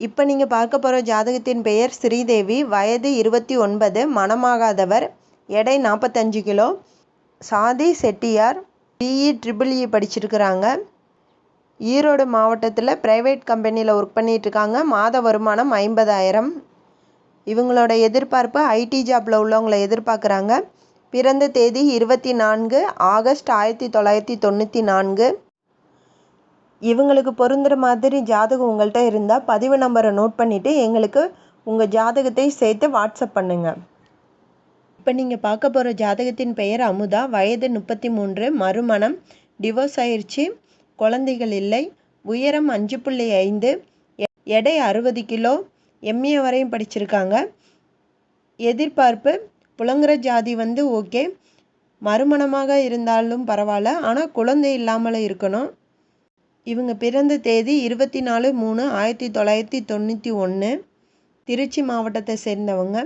இப்போ நீங்கள் பார்க்க போகிற ஜாதகத்தின் பெயர் ஸ்ரீதேவி. வயது இருபத்தி ஒன்பது. மணமாகாதவர் எடை நாற்பத்தஞ்சு கிலோ. சாதி செட்டியார். பிஇ ட்ரிபிள் இ படிச்சிருக்கிறாங்க. ஈரோடு மாவட்டத்தில் ப்ரைவேட் கம்பெனியில் ஒர்க் பண்ணிகிட்ருக்காங்க மாத வருமானம் ஐம்பதாயிரம். இவங்களோட எதிர்பார்ப்பு ஐடி ஜாப்பில் உள்ளவங்களை எதிர்பார்க்குறாங்க. பிறந்த தேதி இருபத்தி நான்கு. ஆகஸ்ட் ஆயிரத்தி தொள்ளாயிரத்தி தொண்ணூற்றி நான்கு. இவங்களுக்கு பொருந்துகிற மாதிரி ஜாதகம் உங்கள்கிட்ட இருந்தால் பதிவு நம்பரை நோட் பண்ணிவிட்டு எங்களுக்கு உங்கள் ஜாதகத்தை சேர்த்து வாட்ஸ்அப் பண்ணுங்கள் இப்போ நீங்கள் பார்க்க போகிற ஜாதகத்தின் பெயர் அமுதா. வயது முப்பத்தி மூன்று மறுமணம். டிவோர்ஸ் ஆயிடுச்சு குழந்தைகள் இல்லை. உயரம் அஞ்சு புள்ளி ஐந்து. எடை அறுபது கிலோ. எம்ஏ வரையும் படிச்சிருக்காங்க. எதிர்பார்ப்பு. புலங்குற ஜாதி வந்து ஓகே மறுமணமாக இருந்தாலும் பரவாயில்ல. ஆனால் குழந்தை இல்லாமல் இருக்கணும். இவங்க பிறந்த தேதி இருபத்தி நாலு மூணு ஆயிரத்தி தொள்ளாயிரத்தி தொண்ணூற்றி ஒன்று திருச்சி மாவட்டத்தை சேர்ந்தவங்க.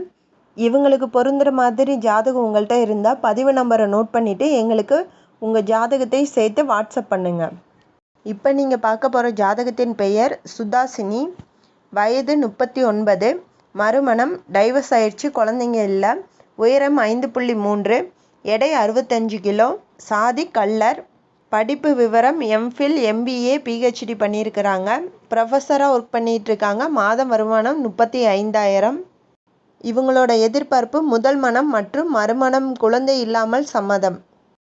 இவங்களுக்கு பொருந்துகிற மாதிரி ஜாதகம் உங்கள்கிட்ட இருந்தால் பதிவு நம்பரை நோட் பண்ணிவிட்டு எங்களுக்கு உங்கள் ஜாதகத்தை சேர்த்து வாட்ஸ்அப் பண்ணுங்கள் இப்போ நீங்கள் பார்க்க போகிற ஜாதகத்தின் பெயர் சுதாசினி. வயது முப்பத்தி ஒன்பது. மறுமணம் டைவர்ஸ் ஆயிடுச்சு குழந்தைங்க இல்லை. உயரம் ஐந்து புள்ளி மூன்று. எடை அறுபத்தஞ்சு கிலோ. சாதி கல்லர் படிப்பு விவரம் எம்ஃபில் எம்பிஏ பிஹெச்டி பண்ணியிருக்கிறாங்க. ப்ரொஃபஸராக ஒர்க் பண்ணிகிட்ருக்காங்க. மாதம் வருமானம் முப்பத்தி ஐந்தாயிரம் இவங்களோட எதிர்பார்ப்பு முதல் மனம் மற்றும் மறுமணம் குழந்தை இல்லாமல் சம்மதம்.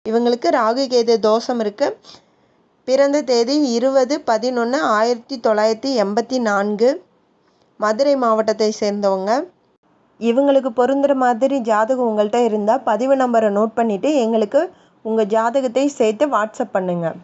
இவங்களுக்கு ராகு கேது தோஷம் இருக்குது பிறந்த தேதி இருபது பதினொன்று ஆயிரத்தி தொள்ளாயிரத்தி எண்பத்தி நான்கு. மதுரை மாவட்டத்தை சேர்ந்தவங்க. இவங்களுக்கு பொருந்துகிற மாதிரி ஜாதகம் உங்கள்கிட்ட இருந்தால் பதிவு நம்பரை நோட் பண்ணிவிட்டு எங்களுக்கு உங்கள் ஜாதகத்தை சேர்த்து வாட்ஸ்அப் பண்ணுங்கள்